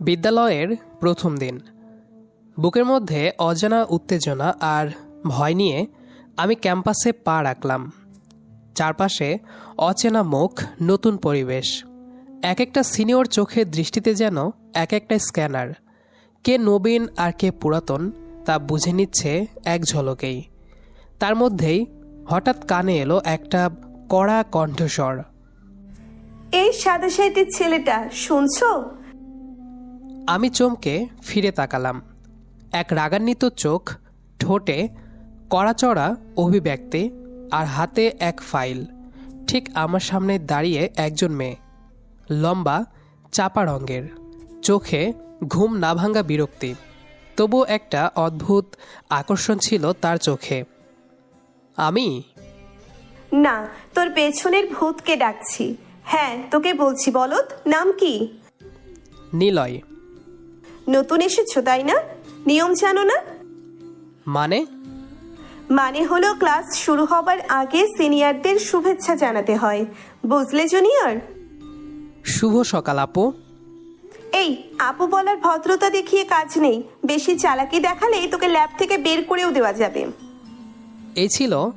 বিদ্যালয়ের প্রথম দিন। বুকের মধ্যে অজানা উত্তেজনা আর ভয় নিয়ে আমি ক্যাম্পাসে পা রাখলাম। চারপাশে অচেনা মুখ, নতুন পরিবেশ। এক একটা সিনিয়র চোখের দৃষ্টিতে যেন এক একটা স্ক্যানার। কে নবীন আর কে পুরাতন তা বুঝে নিচ্ছে এক ঝলকেই। তার মধ্যেই হঠাৎ কানে এলো একটা কড়া কণ্ঠস্বর। এই সাদা শাড়িটির ছেলেটা, শুনছো? আমি চমকে ফিরে তাকালাম। এক রাগান্বিত চোখ ঠোঁটে কড়াচড়া অভিব্যক্তি আর হাতে এক ফাইল। ঠিক আমার সামনে দাঁড়িয়ে একজন মেয়ে লম্বা চাপা রঙের। চোখে ঘুম না ভাঙ্গা বিরক্তি। তবু একটা অদ্ভুত আকর্ষণ ছিল তার চোখে। আমি? না তোর পেছনের ভূতকে ডাকছি। হ্যাঁ তোকে বলছি বলত নাম কি? নিলয়। নতুন এসেছ তাই না? নিয়ম জানো না? মানে? মানে হলো ক্লাস শুরু হবার আগে সিনিয়রদের শুভেচ্ছা জানাতে হয়। বুঝলে জুনিয়র? শুভ সকাল আপু। এই আপু বলার ভদ্রতা দেখিয়ে কাজ নেই। বেশি চালাকি দেখালে তোকে ল্যাব থেকে বের করেও দেওয়া যাবে। এই ছিল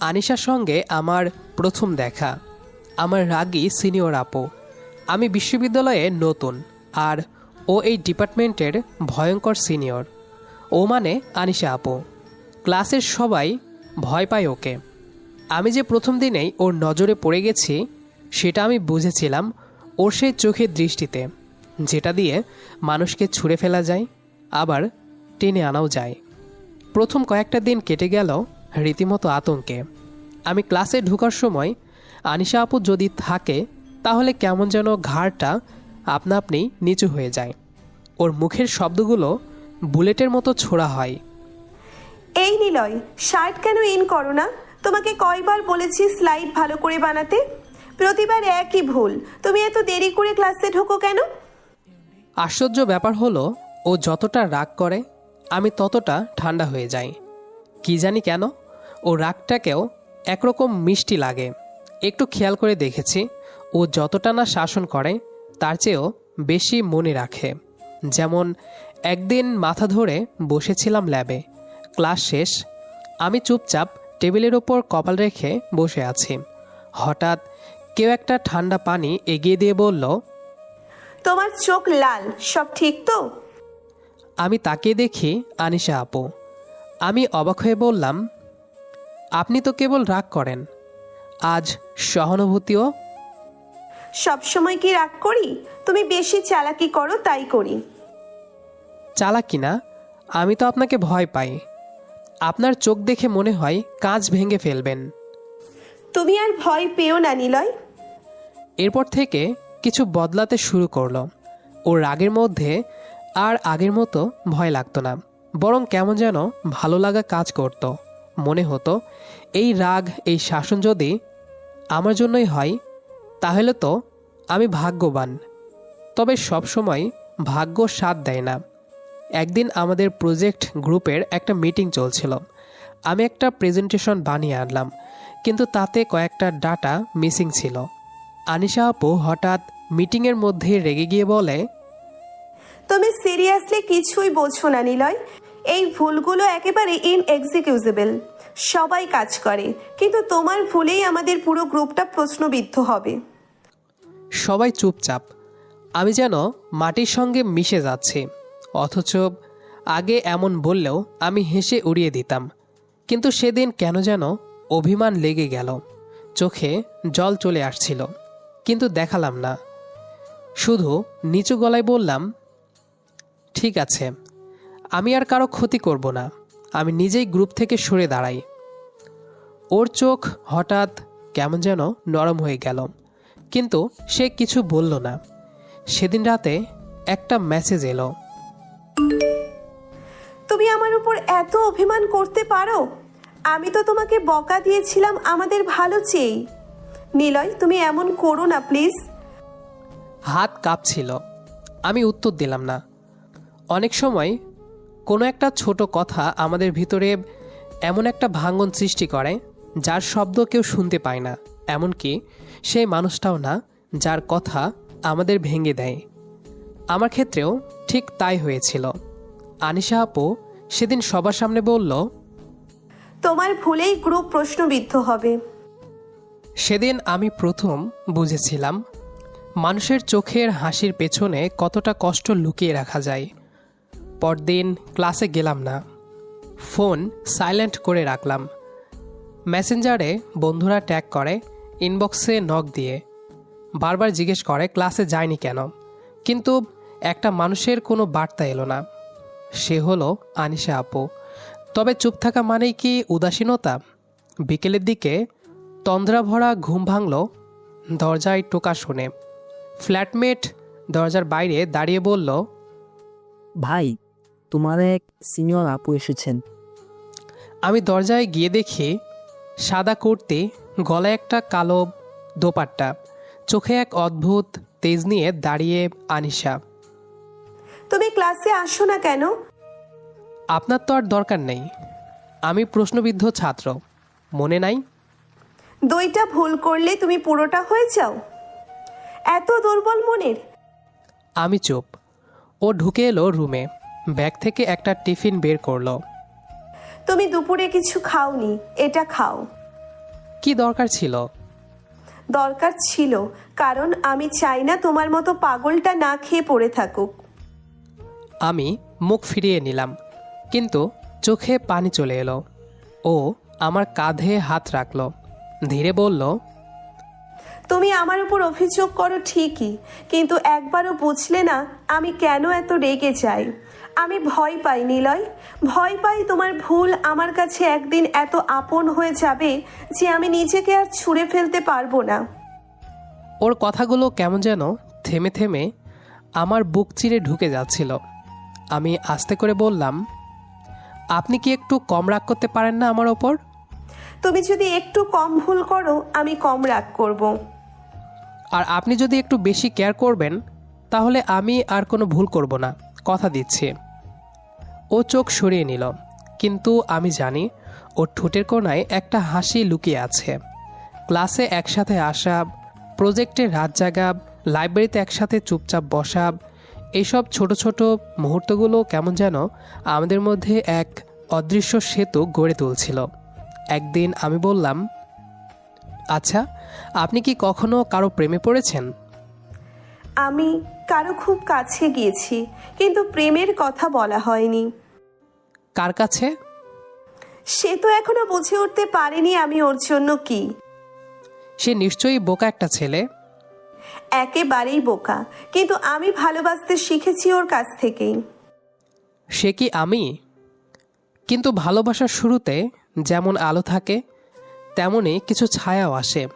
আনিশার সঙ্গে আমার প্রথম দেখা। আমার রাগী সিনিয়র আপু। আমি বিশ্ববিদ্যালয়ে নতুন আর ও এই ডিপার্টমেন্টের ভয়ঙ্কর সিনিয়র। ও মানে আনিশা আপু। ক্লাসের সবাই ভয় পায় ওকে। আমি যে প্রথম দিনেই ওর নজরে পড়ে গেছি, সেটা আমি বুঝেছিলাম ওর সেই চোখের দৃষ্টিতে, যেটা দিয়ে মানুষকে ছুঁড়ে ফেলা যায়, আবার টেনে আনাও যায়। প্রথম কয়েকটা দিন কেটে গেল রীতিমতো আতঙ্কে। আমি ক্লাসে ঢোকার সময় আনিশা আপু যদি থাকে, তাহলে কেমন যেন ঘাড়টা আপনা আপনি নিচু হয়ে যায়। ওর মুখের শব্দগুলো বুলেটের মতো ছোড়া হয়। এই নিলয় শার্ট কেন ইন করো না? তোমাকে কয়বার বলেছি স্লাইড ভালো করে বানাতে? প্রতিবার একই ভুল। তুমি এত দেরি করে ক্লাসে ঢোকো কেন? আশ্চর্য ব্যাপার হলো ও যতটা রাগ করে আমি ততটা ঠান্ডা হয়ে যাই। কি জানি কেন ও রাগটাকেও একরকম মিষ্টি লাগে। একটু খেয়াল করে দেখেছি ও যতটা না শাসন করে তার চেয়েও বেশি মনে রাখে। যেমন একদিন মাথা ধরে বসেছিলাম ল্যাবে ক্লাস শেষ আমি চুপচাপ টেবিলের ওপর কপাল রেখে বসে আছি। হঠাৎ কেউ একটা ঠান্ডা পানি এগিয়ে দিয়ে বলল তোমার চোখ লাল সব ঠিক তো? আমি তাকিয়ে দেখি আনিশা আপু। আমি অবাক হয়ে বললাম আপনি তো কেবল রাগ করেন। আজ সহানুভূতিও সবসময় কি রাগ করি? তুমি বেশি চালাকি করো তাই করি। চালাকি না? আমি তো আপনাকে ভয় পাই। আপনার চোখ দেখে মনে হয় কাঁচ ভেঙে ফেলবেন। তুমি আর ভয় পেও না নিলয়। এরপর থেকে কিছু বদলাতে শুরু করল। ওর রাগের মধ্যে আর আগের মতো ভয় লাগতো না বরং কেমন যেন ভালো লাগা কাজ করতো। মনে হতো এই রাগ এই শাসন যদি আমার জন্যই হয় তাহলে তো আমি ভাগ্যবান। তবে সবসময় ভাগ্য সাথ দেয় না। একদিন আমাদের প্রজেক্ট গ্রুপের একটা মিটিং চলছিল। আমি একটা প্রেজেন্টেশন বানিয়ে আনলাম, কিন্তু তাতে কয়েকটা ডাটা মিসিং ছিল। আনিশা আপু হঠাৎ মিটিংয়ের মধ্যে রেগে গিয়ে বলে, তুমি সিরিয়াসলি কিছুই বোঝো না, নিলয়। এই ভুলগুলো একেবারে ইন ইনএক্সিকিউজেবল সবাই কাজ করে। কিন্তু তোমার ভুলেই আমাদের পুরো গ্রুপটা প্রশ্নবিদ্ধ হবে। সবাই চুপচাপ। আমি যেন মাটির সঙ্গে মিশে যাচ্ছি। অথচ আগে এমন বললেও আমি হেসে উড়িয়ে দিতাম। কিন্তু সেদিন কেন যেন অভিমান লেগে গেল। চোখে জল চলে আসছিল, কিন্তু দেখালাম না। শুধু নিচু গলায় বললাম, ঠিক আছে, আমি আর কারও ক্ষতি করব না। আমি নিজেই গ্রুপ থেকে সরে দাঁড়াই। ওর চোখ হঠাৎ কেমন যেন নরম হয়ে গেল। কিন্তু সে কিছু বলল না। সেদিন রাতে একটা মেসেজ এলো। তুমি আমার উপর এত অভিমান করতে পারো? আমি তো তোমাকে বকা দিয়েছিলাম আমাদের ভালো চেয়েই নিলয় তুমি এমন করো না প্লিজ। হাত কাঁপছিল। আমি উত্তর দিলাম না। অনেক সময় কোনো একটা ছোট কথা আমাদের ভিতরে এমন একটা ভাঙ্গন সৃষ্টি করে যার শব্দ কেউ শুনতে পায় না। এমনকি সেই মানুষটাও না যার কথা আমাদের ভেঙে দেয়। আমার ক্ষেত্রেও ঠিক তাই হয়েছিল। আনিশা আপু সেদিন সবার সামনে বলল তোমার ভুলেই গ্রুপ প্রশ্নবিদ্ধ হবে। সেদিন আমি প্রথম বুঝেছিলাম মানুষের চোখের হাসির পেছনে কতটা কষ্ট লুকিয়ে রাখা যায়। পরদিন ক্লাসে গেলাম না। ফোন সাইলেন্ট করে রাখলাম। মেসেঞ্জারে বন্ধুরা ট্যাগ করে, ইনবক্সে নক দিয়ে। বারবার জিজ্ঞেস করে, ক্লাসে যায়নি কেন? কিন্তু একটা মানুষের কোনো বার্তা এলো না। সে হলো আনিশা আপু। তবে চুপ থাকা মানেই কি উদাসীনতা? বিকেলের দিকে তন্দ্রা ভরা ঘুম ভাঙল দরজায় টোকা শুনে। ফ্ল্যাটমেট দরজার বাইরে দাঁড়িয়ে বলল, ভাই তোমার এক সিনিয়র আপু এসেছেন। আমি দরজায় গিয়ে দেখি সাদা কুর্তি গলায় একটা কালো দোপাট্টা চোখে এক অদ্ভুত তেজ নিয়ে দাঁড়িয়ে আনিশা। তুমি ক্লাসে আসো না কেন? আপনার তো আর দরকার নেই। আমি প্রশ্নবিদ্ধ ছাত্র। মনে নাই? দইটা ভুল করলে তুমি পুরোটা হয়ে যাও। এত দুর্বল মনের। আমি চুপ। ও ঢুকে এলো রুমে। ব্যাগ থেকে একটা টিফিন বের করল। তুমি দুপুরে কিছু খাওনি এটা খাও। কি দরকার ছিল? দরকার ছিল কারণ আমি চাই না তোমার মতো পাগলটা না খেয়ে পড়ে থাকুক। আমি মুখ ফিরিয়ে নিলাম কিন্তু চোখে পানি চলে এলো। ও আমার কাঁধে হাত রাখল ধীরে বলল তুমি আমার উপর অভিযোগ করো ঠিকই কিন্তু একবারও বুঝলে না আমি কেন এত রেগে যাই। আমি ভয় পাই নিলয়। ভয় পাই তোমার ভুল আমার কাছে একদিন এত আপন হয়ে যাবে যে আমি নিজেকে আর ছুঁড়ে ফেলতে পারব না। ওর কথাগুলো কেমন যেন থেমে থেমে আমার বুক চিরে ঢুকে যাচ্ছিল। আমি আস্তে করে বললাম আপনি কি একটু কম রাগ করতে পারেন না আমার ওপর? তুমি যদি একটু কম ভুল করো আমি কম রাগ করব। আর আপনি যদি একটু বেশি কেয়ার করবেন তাহলে আমি আর কোনো ভুল করব না। কথা দিচ্ছি। ও চোখ সরিয়ে নিল, কিন্তু আমি জানি ওর ঠোঁটের কোনায় একটা হাসি লুকিয়ে আছে। ক্লাসে একসাথে আসা প্রজেক্টে রাত জাগা লাইব্রেরিতে একসাথে চুপচাপ বসা এইসব ছোট ছোট মুহূর্তগুলো কেমন যেন আমাদের মধ্যে এক অদৃশ্য সেতু গড়ে তুলছিল। একদিন আমি বললাম আচ্ছা আপনি কি কখনো কারও প্রেমে পড়েছেন? আমি কারও খুব কাছে গিয়েছি কিন্তু প্রেমের কথা বলা হয়নি। কার কাছে? সে তো এখনও বুঝে উঠতে পারেনি আমি ওর জন্য কি। সে নিশ্চয়ই বোকা একটা ছেলে। একেবারেই বোকা কিন্তু আমি ভালোবাসতে শিখেছি ওর কাছ থেকেই সে কি আমি? কিন্তু ভালোবাসার শুরুতে যেমন আলো থাকে তেমনই কিছু ছায়াও আসে।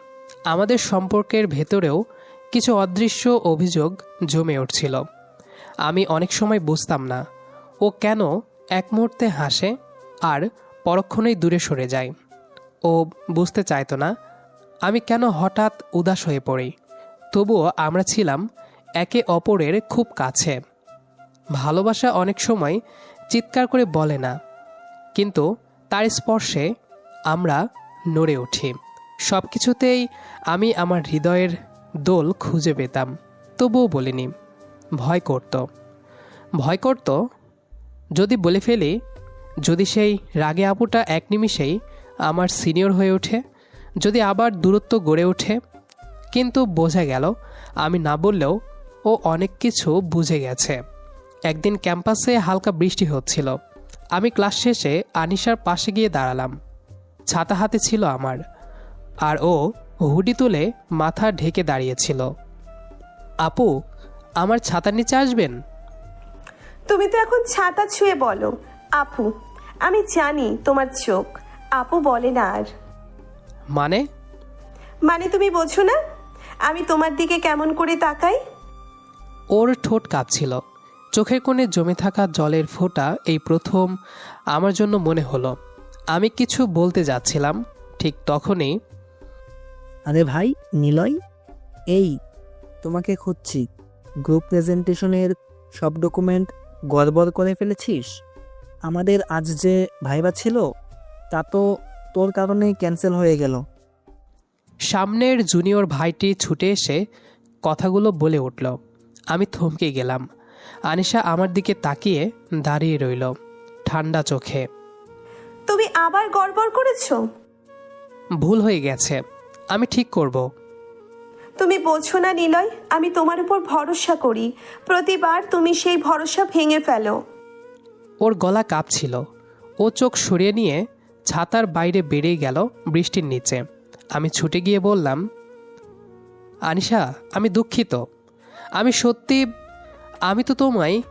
আমাদের সম্পর্কের ভেতরেও কিছু অদৃশ্য অভিযোগ জমে উঠছিল। আমি অনেক সময় বুঝতাম না, ও কেন এক মুহূর্তে হাসে আর পরক্ষণেই দূরে সরে যায়। ও বুঝতে চাইতো না, আমি কেন হঠাৎ উদাস হয়ে পড়ি। তবুও আমরা ছিলাম একে অপরের খুব কাছে। ভালোবাসা অনেক সময় চিৎকার করে বলে না, কিন্তু তার স্পর্শে আমরা নড়ে উঠি। সব কিছুতেই আমি আমার হৃদয়ের দোল খুঁজে পেতাম, তবুও বলিনি, ভয় করত। ভয় করত, যদি বলে ফেলি, যদি সেই রাগে আপুটা এক নিমিষেই আমার সিনিয়র হয়ে ওঠে, যদি আবার দূরত্ব গড়ে ওঠে, কিন্তু বোঝা গেল, আমি না বললেও ও অনেক কিছু বুঝে গেছে। একদিন ক্যাম্পাসে হালকা বৃষ্টি হচ্ছিল। আমি ক্লাস শেষে আনিশার পাশে গিয়ে দাঁড়ালাম। ছাতা হাতে ছিল আমার, আর ও হুডি তুলে মাথা ঢেকে দাঁড়িয়েছিল। আপু আমার ছাতার নিচে আসবেন? তুমি তো এখন ছাতা ছুঁয়ে বলো। আপু আমি জানি তোমার চোখ। আপু বলে না আর। মানে? মানে তুমি বোঝো না আমি তোমার দিকে কেমন করে তাকাই? ওর ঠোঁট কাঁপছিল। চোখের কোণে জমে থাকা জলের ফোঁটা এই প্রথম আমার জন্য মনে হলো। আমি কিছু বলতে যাচ্ছিলাম ঠিক তখনই আরে ভাই নিলয়? এই তোমাকে খুঁজছি। গ্রুপ প্রেজেন্টেশনের সব ডকুমেন্ট গড়বড় করে ফেলেছিস? আমাদের আজ যে ভাইবা ছিল তা তো তোর কারণেই ক্যান্সেল হয়ে গেল। সামনের জুনিয়র ভাইটি ছুটে এসে কথাগুলো বলে উঠল। আমি থমকে গেলাম। আনিশা আমার দিকে তাকিয়ে দাঁড়িয়ে রইল ঠান্ডা চোখে। তুমি আবার গড়বড় করেছ? ভুল হয়ে গেছে। আমি ঠিক করব। তুমি বোঝো না নিলয় আমি তোমার উপর ভরসা করি। প্রতিবার তুমি সেই ভরসা ভেঙে ফেলো। ওর গলা কাঁপছিল। ও চোখ সরিয়ে নিয়ে ছাতার বাইরে বেরিয়ে গেল বৃষ্টির নিচে। আমি ছুটে গিয়ে বললাম আনিশা আমি দুঃখিত। আমি সত্যি আমি তো তোমায়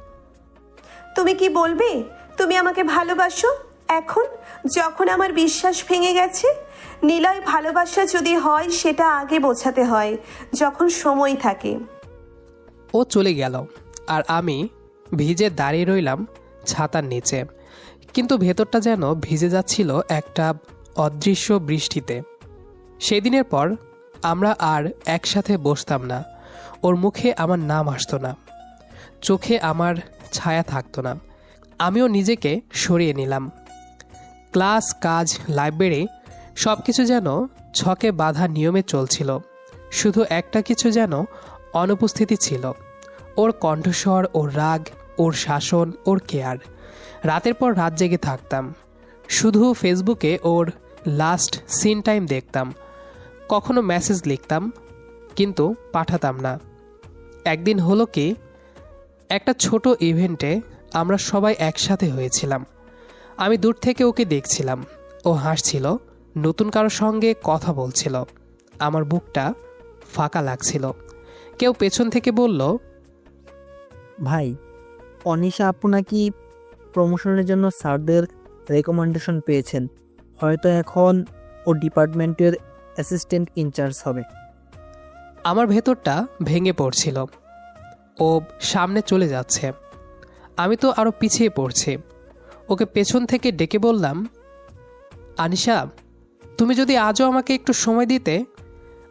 তুমি কি বলবে? তুমি আমাকে ভালোবাসো? এখন যখন আমার বিশ্বাস ভেঙে গেছে নিলয় ভালোবাসা যদি হয়, সেটা আগে বোঝাতে হয়, যখন সময় থাকে। ও চলে গেল, আর আমি ভিজে দাঁড়িয়ে রইলাম ছাতার নিচে। কিন্তু ভেতরটা যেন ভিজে যাচ্ছিল একটা অদৃশ্য বৃষ্টিতে। সেদিনের পর আমরা আর একসাথে বসতাম না, ওর মুখে আমার নাম আসতো না, চোখে আমার ছায়া থাকতো না। আমিও নিজেকে সরিয়ে নিলাম। ক্লাস, কাজ, লাইব্রেরি সব কিছু যেন ছকে বাধা নিয়মে চলছিল। শুধু একটা কিছু যেন অনুপস্থিতি ছিল। ওর কণ্ঠস্বর, ওর রাগ, ওর শাসন, ওর কেয়ার। রাতের পর রাত জেগে থাকতাম। শুধু ফেসবুকে ওর লাস্ট সিন টাইম দেখতাম। কখনো মেসেজ লিখতাম, কিন্তু পাঠাতাম না। একদিন হলো কি, একটা ছোট ইভেন্টে আমরা সবাই একসাথে হয়েছিলাম। আমি দূর থেকে ওকে দেখছিলাম। ও হাসছিল নতুন কারোর সঙ্গে কথা বলছিল। আমার বুকটা ফাঁকা লাগছিল। কেউ পেছন থেকে বলল ভাই অনিশা আপু নাকি প্রমোশনের জন্য স্যারদের রেকমেন্ডেশন পেয়েছেন। হয়তো এখন ও ডিপার্টমেন্টের অ্যাসিস্ট্যান্ট ইনচার্জ হবে। আমার ভেতরটা ভেঙে পড়ছিল। ও সামনে চলে যাচ্ছে। আমি তো আরও পিছিয়ে পড়ছি। ওকে পেছন থেকে ডেকে বললাম আনিশা তুমি যদি আজও আমাকে একটু সময় দিতে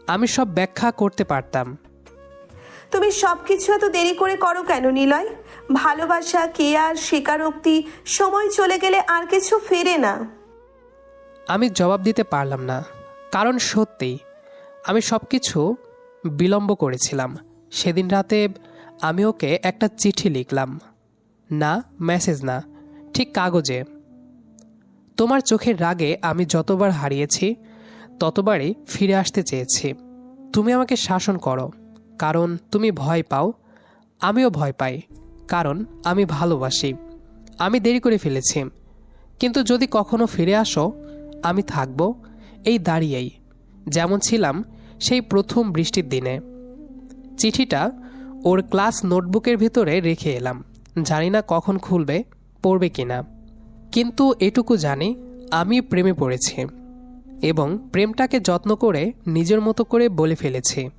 আমি সব ব্যাখ্যা করতে পারতাম। তুমি সব কিছু এত দেরি করে করো কেন নিলয়? ভালোবাসা কেয়ার স্বীকারোক্তি সময় চলে গেলে আর কিছু ফেরে না। আমি জবাব দিতে পারলাম না কারণ সত্যি আমি সব কিছু বিলম্ব করেছিলাম। সেদিন রাতে আমি ওকে একটা চিঠি লিখলাম। না মেসেজ না ঠিক কাগজে। তোমার চোখের রাগে আমি যতবার হারিয়েছি, ততবারই ফিরে আসতে চেয়েছি। তুমি আমাকে শাসন করো, কারণ তুমি ভয় পাও, আমিও ভয় পাই, কারণ আমি ভালোবাসি। আমি দেরি করে ফেলেছি, কিন্তু যদি কখনো ফিরে আসো, আমি থাকব এই দাঁড়িয়েই, যেমন ছিলাম সেই প্রথম বৃষ্টির দিনে। চিঠিটা ওর ক্লাস নোটবুকের ভিতরে রেখে এলাম, জানি না কখন খুলবে, পড়বে কিনা। কিন্তু এটুকু জানি, আমি প্রেমে পড়েছি এবং প্রেমটাকে যত্ন করে নিজের মতো করে বলে ফেলেছি।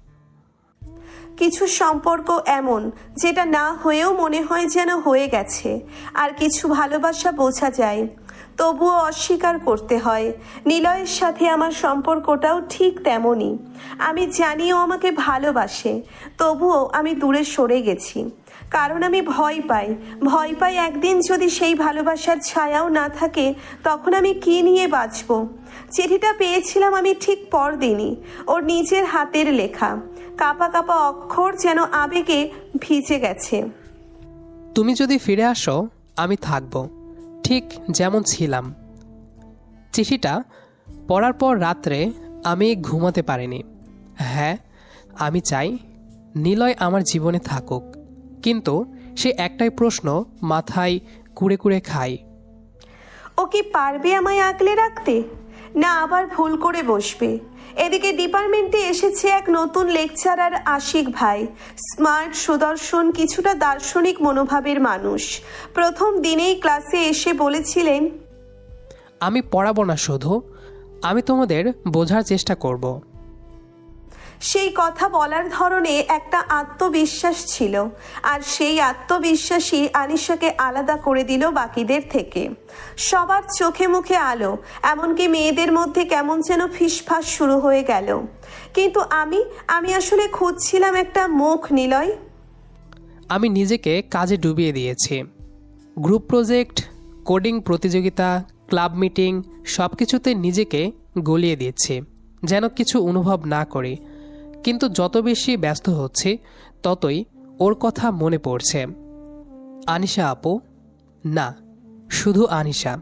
কিছু সম্পর্ক এমন, যেটা না হয়েও মনে হয় যেন হয়ে গেছে, আর কিছু ভালোবাসা বোঝা যায়। তবুও অস্বীকার করতে হয়, নিলয়ের সাথে আমার সম্পর্কটাও ঠিক তেমনই। আমি জানিও আমাকে ভালোবাসে, তবুও আমি দূরে সরে গেছি। কারণ আমি ভয় পাই। ভয় পাই একদিন যদি সেই ভালোবাসার ছায়াও না থাকে, তখন আমি কি নিয়ে বাঁচব? চিঠিটা পেয়েছিলাম আমি ঠিক পরদিনই। ওর নিজের হাতের লেখা। কাপা কাপা অক্ষর যেন আবেগে ভিজে গেছে। তুমি যদি ফিরে আসো, আমি থাকব। ঠিক যেমন ছিলাম। চিঠিটা পড়ার পর রাত্রে আমি ঘুমাতে পারিনি। হ্যাঁ আমি চাই নিলয় আমার জীবনে থাকুক। কিন্তু সে একটাই প্রশ্ন মাথায় কুড়ে কুড়ে খায়। ও কি পারবে আমায় আগলে রাখতে? না আবার ভুল করে বসবে। এদিকে ডিপার্টমেন্টে এসেছে এক নতুন লেকচারার আশিক ভাই। স্মার্ট সুদর্শন কিছুটা দার্শনিক মনোভাবের মানুষ। প্রথম দিনেই ক্লাসে এসে বলেছিলেন আমি পড়াবো না শুধু আমি তোমাদের বোঝার চেষ্টা করব। সেই কথা বলার ধরনে একটা আত্মবিশ্বাস ছিল। আর সেই আত্মবিশ্বাসই আনিশাকে আলাদা করে দিল বাকিদের থেকে। সবার চোখে মুখে আলো, এমনকি মেয়েদের মধ্যে কেমন যেন ফিসফাস শুরু হয়ে গেল। কিন্তু আমি আমি আসলে খুঁজছিলাম একটা মুখ, নিলয়। আমি নিজেকে কাজে ডুবিয়ে দিয়েছি। গ্রুপ প্রজেক্ট, কোডিং প্রতিযোগিতা, ক্লাব মিটিং সব কিছুতে নিজেকে গলিয়ে দিচ্ছি যেন কিছু অনুভব না করি। কিন্তু যত বেশি ব্যস্ত হচ্ছে ততই ওর কথা মনে পড়ছে। আনিশা আপু? না শুধু আনিশা।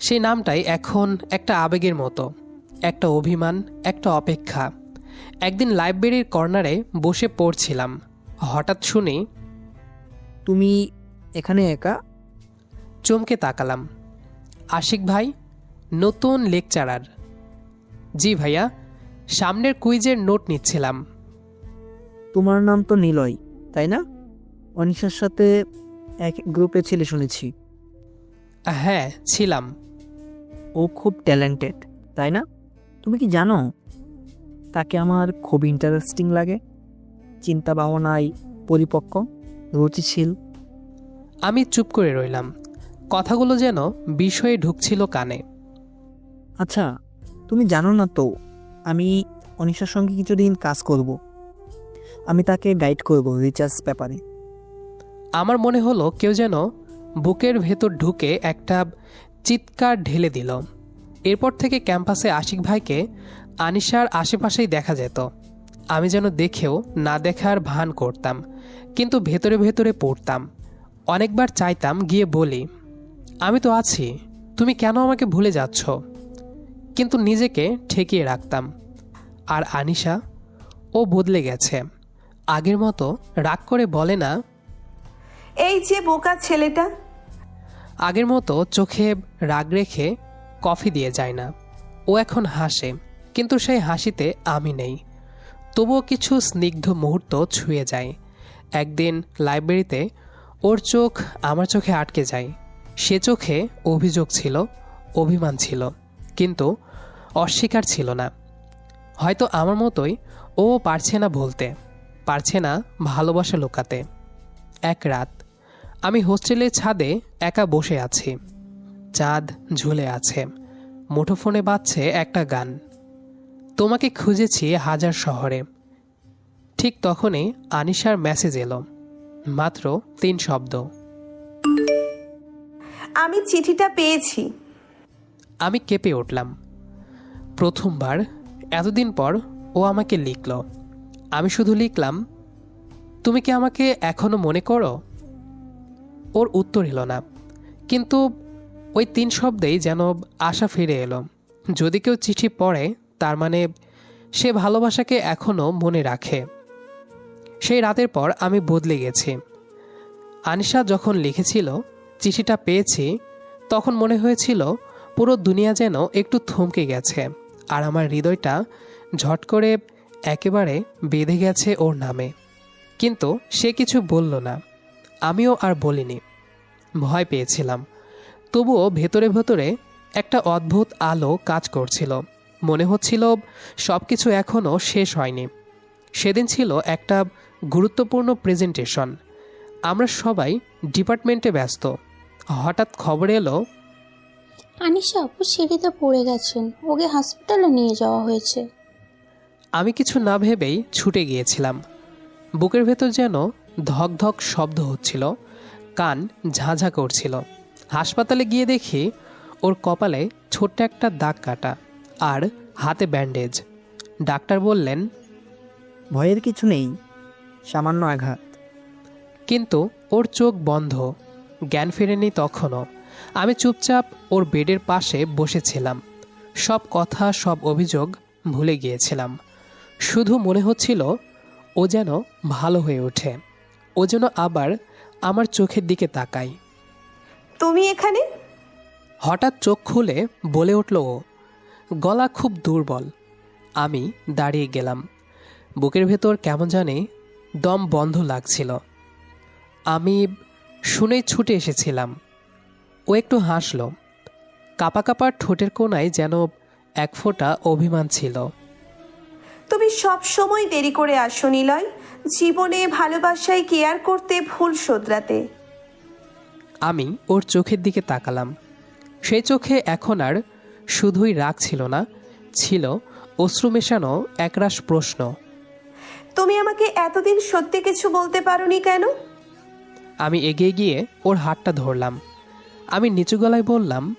সেই নামটাই এখন একটা আবেগের মতো একটা অভিমান একটা অপেক্ষা। একদিন লাইব্রেরির কর্নারে বসে পড়ছিলাম। হঠাৎ শুনি তুমি এখানে একা? চমকে তাকালাম। আশিক ভাই নতুন লেকচারার। জি ভাইয়া সামনের কুইজের নোট নিচ্ছিলাম। তোমার নাম তো নিলয় তাই না? অনিশার সাথে এক গ্রুপে ছেলে শুনেছি। হ্যাঁ ছিলাম। ও খুব ট্যালেন্টেড তাই না? তুমি কি জানো? তাকে আমার খুব ইন্টারেস্টিং লাগে। চিন্তা ভাবনায় পরিপক্ক রুচিশীল। আমি চুপ করে রইলাম। কথাগুলো যেন বিষয়ে ঢুকছিল কানে। আচ্ছা তুমি জানো না তো আমি অনিশার সঙ্গে কিছুদিন কাজ করব। আমি তাকে গাইড করব রিচার্জ ব্যাপারে। আমার মনে হলো কেউ যেন বুকের ভেতর ঢুকে একটা চিৎকার ঢেলে দিল। এরপর থেকে ক্যাম্পাসে আশিক ভাইকে আনিশার আশেপাশেই দেখা যেত। আমি যেন দেখেও না দেখার ভান করতাম, কিন্তু ভেতরে ভেতরে পড়তাম। অনেকবার চাইতাম গিয়ে বলি, আমি তো আছি, তুমি কেন আমাকে ভুলে যাচ্ছ? কিন্তু নিজেকে ঠেকিয়ে রাখতাম। আর আনিশা ও বদলে গেছে। আগের মতো রাগ করে বলে না এই যে বোকা ছেলেটা। আগের মতো চোখে রাগ রেখে কফি দিয়ে যায় না। ও এখন হাসে কিন্তু সেই হাসিতে আমি নেই। তবুও কিছু স্নিগ্ধ মুহূর্ত ছুঁয়ে যায়। একদিন লাইব্রেরিতে ওর চোখ আমার চোখে আটকে যায়। সে চোখে অভিযোগ ছিল অভিমান ছিল। কিন্তু অস্বীকার ছিল না। হয়তো আমার মতোই ও পারছে না বলতে, পারছে না ভালোবাসা লুকাতে। এক রাত আমি হোস্টেলের ছাদে একা বসে আছি। চাঁদ ঝুলে আছে, মুঠোফোনে বাজছে একটা গান। তোমাকে খুঁজেছি হাজার শহরে। ঠিক তখনই আনিশার মেসেজ এলো, মাত্র তিন শব্দ। আমি চিঠিটা পেয়েছি। আমি কেঁপে উঠলাম। প্রথমবার, এতদিন পর ও আমাকে লিখল। আমি শুধু লিখলাম, তুমি কি আমাকে এখনও মনে করো? ওর উত্তর এলো না। কিন্তু ওই তিন শব্দেই যেন আশা ফিরে এলো। যদি কেউ চিঠি পড়ে, তার মানে সে ভালোবাসাকে এখনও মনে রাখে। সেই রাতের পর আমি বদলে গেছি। আনিশা যখন লিখেছিল, চিঠিটা পেয়েছি, তখন মনে হয়েছিল পুরো দুনিয়া যেন একটু থমকে গেছে, আর আমার হৃদয়টা ঝট করে একেবারে বেঁধে গেছে ওর নামে। কিন্তু সে কিছু বলল না, আমিও আর বলিনি। ভয় পেয়েছিলাম, তবুও ভেতরে ভেতরে একটা অদ্ভুত আলো কাজ করছিল। মনে হচ্ছিল সব কিছু এখনও শেষ হয়নি। সেদিন ছিল একটা গুরুত্বপূর্ণ প্রেজেন্টেশন। আমরা সবাই ডিপার্টমেন্টে ব্যস্ত। হঠাৎ খবর এলো আনিশা আপু সিঁড়িতে পড়ে গেছেন। ওকে হসপিটালে নিয়ে যাওয়া হয়েছে। আমি কিছু না ভেবেই ছুটে গিয়েছিলাম। বুকের ভেতর যেন ধক ধক শব্দ হচ্ছিল কান ঝাঁঝা করছিল। হাসপাতালে গিয়ে দেখি ওর কপালে ছোট্ট একটা দাগ কাটা আর হাতে ব্যান্ডেজ। ডাক্তার বললেন ভয়ের কিছু নেই সামান্য আঘাত। কিন্তু ওর চোখ বন্ধ জ্ঞান ফেরেনি তখনও। আমি চুপচাপ ওর বেডের পাশে বসেছিলাম। সব কথা সব অভিযোগ ভুলে গিয়েছিলাম। শুধু মনে হচ্ছিল ও যেন ভালো হয়ে ওঠে। ও যেন আবার আমার চোখের দিকে তাকায়। তুমি এখানে? হঠাৎ চোখ খুলে বলে উঠল ও গলা খুব দুর্বল। আমি দাঁড়িয়ে গেলাম। বুকের ভেতর কেমন জানি দম বন্ধ লাগছিল। আমি শুনেই ছুটে এসেছিলাম। ও একটু হাসল। কাপা কাপা ঠোঁটের কোনায় যেন এক ফোঁটা অভিমান ছিল। তুমি সব সময় দেরি করে আসো নিলয়। জীবনে ভালোবাসায় কেয়ার করতে ভুল শোধরাতে। আমি ওর চোখের দিকে তাকালাম। সেই চোখে এখন আর শুধুই রাগ ছিল না ছিল অশ্রু মেশানো একরাশ প্রশ্ন। তুমি আমাকে এতদিন সত্যি কিছু বলতে পারোনি কেন? আমি এগিয়ে গিয়ে ওর হাতটা ধরলাম। আমি নিচু গলায় বললাম,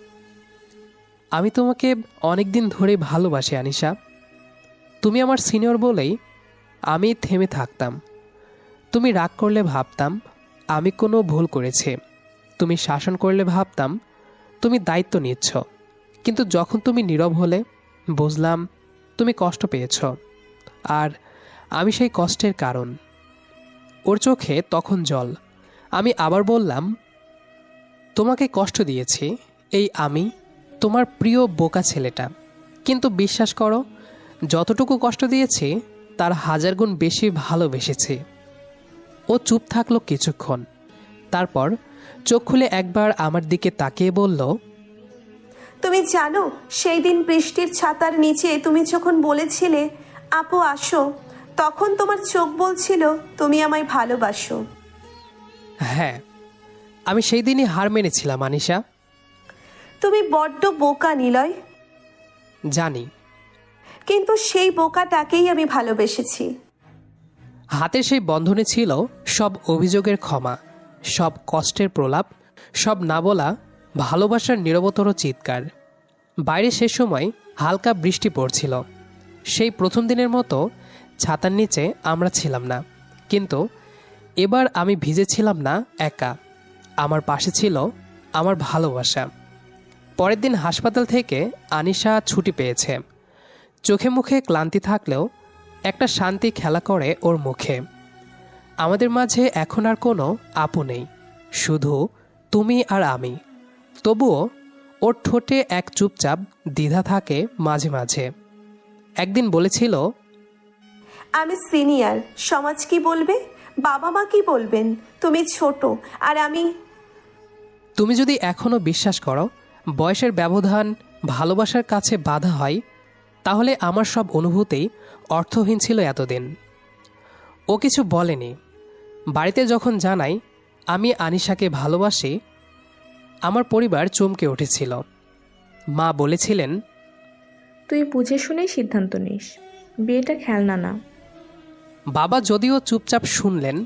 আমি তোমাকে অনেক দিন ধরেই ভালোবাসি, আনিশা। তুমি আমার সিনিয়র বলেই আমি থেমে থাকতাম। তুমি রাগ করলে ভাবতাম, আমি কোনো ভুল করেছি। তুমি শাসন করলে ভাবতাম, তুমি দায়িত্ব নিচ্ছ। কিন্তু যখন তুমি নীরব হলে, বুঝলাম তুমি কষ্ট পেয়েছ। আর আমি সেই কষ্টের কারণ। ওর চোখে তখন জল। আমি আবার বললাম তোমাকে কষ্ট দিয়েছি এই আমি তোমার প্রিয় বোকা ছেলেটা। কিন্তু বিশ্বাস করো যতটুকু কষ্ট দিয়েছি তার হাজার গুণ বেশি ভালোবেসেছি। ও চুপ থাকল কিছুক্ষণ। তারপর চোখ খুলে একবার আমার দিকে তাকিয়ে বলল তুমি জানো সেই দিন বৃষ্টির ছাতার নিচে তুমি যখন বলেছিলে আপু আসো তখন তোমার চোখ বলছিল তুমি আমায় ভালোবাসো হ্যাঁ আমি সেই দিনই হার মেনেছিলাম আনিশা। তুমি বড্ড বোকা নিলয়। জানি। কিন্তু সেই বোকাটাকেই আমি ভালোবেসেছি। হাতের সেই বন্ধনে ছিল সব অভিযোগের ক্ষমা সব কষ্টের প্রলাপ সব না বলা ভালোবাসার নিরবতর চিৎকার। বাইরে সে সময় হালকা বৃষ্টি পড়ছিল। সেই প্রথম দিনের মতো ছাতার নিচে আমরা ছিলাম না। কিন্তু এবার আমি ভিজেছিলাম না একা। আমার পাশে ছিল আমার ভালোবাসা। পরের দিন হাসপাতাল থেকে আনিশা ছুটি পেয়েছে। চোখে মুখে ক্লান্তি থাকলেও একটা শান্তি খেলা করে ওর মুখে। আমাদের মাঝে এখন আর কোনো আপু নেই, শুধু তুমি আর আমি। তবুও ওর ঠোঁটে এক চুপচাপ দ্বিধা থাকে মাঝে মাঝে। একদিন বলেছিল, আমি সিনিয়র, সমাজ কি বলবে? বাবা মা কি বলবেন? তুমি ছোট, আর আমি তুমি যদি এখনও বিশ্বাস করো বয়সের ব্যবধান ভালোবাসার কাছে বাধা হয় তাহলে আমার সব অনুভূতি অর্থহীন ছিল এতদিন। ও কিছু বলেনি। বাড়িতে যখন জানাই আমি আনিশাকে ভালোবাসি আমার পরিবার চমকে উঠেছিল। মা বলেছিলেন তুই বুঝে শুনেই সিদ্ধান্ত নিস। বিয়েটা খেলনা না। বাবা যদিও চুপচাপ শুনলেন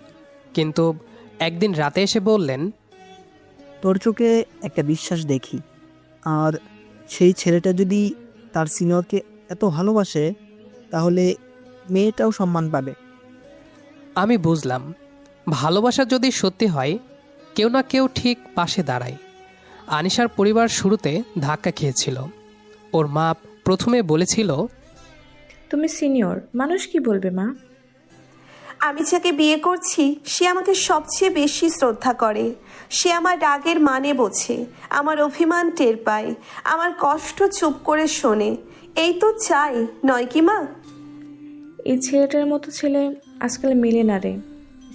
কিন্তু একদিন রাতে এসে বললেন তোর চোখে একটা বিশ্বাস দেখি। আর সেই ছেলেটা যদি তার সিনিয়রকে এত ভালোবাসে তাহলে মেয়েটাও সম্মান পাবে। আমি বুঝলাম। ভালোবাসা যদি সত্যি হয় কেউ না কেউ ঠিক পাশে দাঁড়ায়। আনিশার পরিবার শুরুতে ধাক্কা খেয়েছিল। ওর মা প্রথমে বলেছিল তুমি সিনিয়র মানুষ কি বলবে মা? আমি যাকে বিয়ে করছি সে আমাকে সবচেয়ে বেশি শ্রদ্ধা করে। সে আমার রাগের মানে বোঝে আমার অভিমান টের পায় আমার কষ্ট চুপ করে শোনে। এই তো চাই নয় কি মা? এই ছেলেটার মতো ছেলে আজকাল মেলে না রে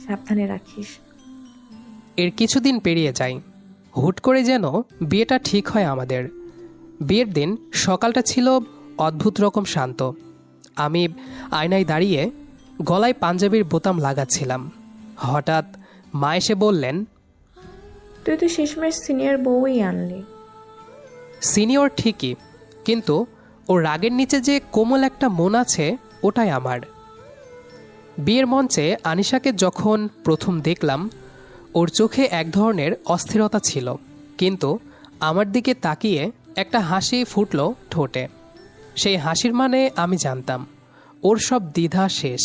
সাবধানে রাখিস। এর কিছুদিন পেরিয়ে যায় হুট করে যেন বিয়েটা ঠিক হয় আমাদের। বিয়ের দিন সকালটা ছিল অদ্ভুত রকম শান্ত। আমি আয়নায় দাঁড়িয়ে গলায় পাঞ্জাবির বোতাম লাগাচ্ছিলাম। হঠাৎ মা এসে বললেন তুই তো শেষমেশ সিনিয়র বউই আনলি। সিনিয়র ঠিকই, কিন্তু ওর রাগের নিচে যে কোমল একটা মন আছে, ওটাই আমার। বিয়ের মঞ্চে আনিশাকে যখন প্রথম দেখলাম, ওর চোখে এক ধরনের অস্থিরতা ছিল, কিন্তু আমার দিকে তাকিয়ে একটা হাসি ফুটল ঠোঁটে। সেই হাসির মানে আমি জানতাম, ওর সব দ্বিধা শেষ।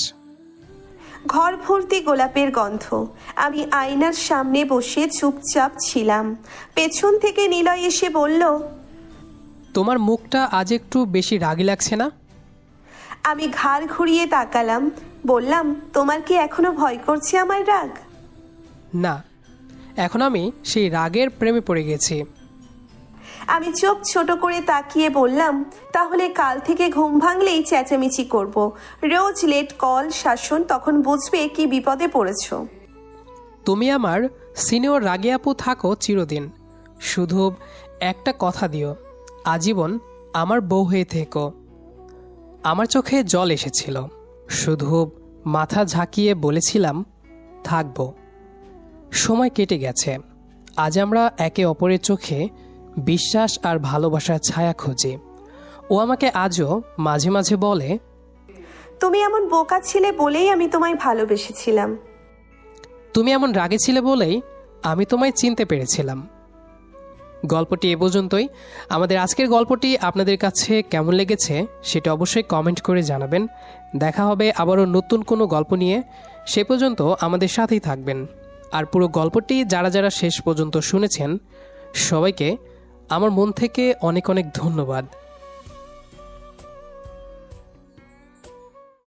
ঘর ভর্তি গোলাপের গন্ধ। আমি আয়নার সামনে বসে চুপচাপ ছিলাম। পেছন থেকে নিলয় এসে বলল তোমার মুখটা আজ একটু বেশি রাগি লাগছে না? আমি ঘাড় ঘুরিয়ে তাকালাম। বললাম তোমার কি এখনও ভয় করছে আমার রাগ? না এখন আমি সেই রাগের প্রেমে পড়ে গেছি। আমি চোখ ছোট করে তাকিয়ে বললাম, তাহলে কাল থেকে ঘুম ভাঙলেই চেঁচামেচি করব। রোজ লেট কল শাসন, তখন বুঝবে কি বিপদে পড়েছো। তুমি আমার সিনিয়র রাগে আপু থাকো চিরদিন। শুধু একটা কথা দিও, আজীবন আমার বউ হয়ে থেকো। আমার চোখে জল এসেছিল, শুধু মাথা ঝাঁকিয়ে বলেছিলাম, থাকব। সময় কেটে গেছে, আজ আমরা একে অপরের চোখে বিশ্বাস আর ভালোবাসার ছায়া খোঁজে। ও আমাকে আজও মাঝে মাঝে বলে তুমি এমন বোকা ছিলে বলেই আমি তোমায় ভালোবেসেছিলাম। তুমি এমন রাগে ছিলে বলেই আমি তোমায় চিনতে পেরেছিলাম। গল্পটি এ পর্যন্তই। আমাদের আজকের গল্পটি আপনাদের কাছে কেমন লেগেছে সেটা অবশ্যই কমেন্ট করে জানাবেন। দেখা হবে আবারও নতুন কোনো গল্প নিয়ে। সে পর্যন্ত আমাদের সাথেই থাকবেন। আর পুরো গল্পটি যারা যারা শেষ পর্যন্ত শুনেছেন সবাইকে আমার মন থেকে অনেক অনেক ধন্যবাদ।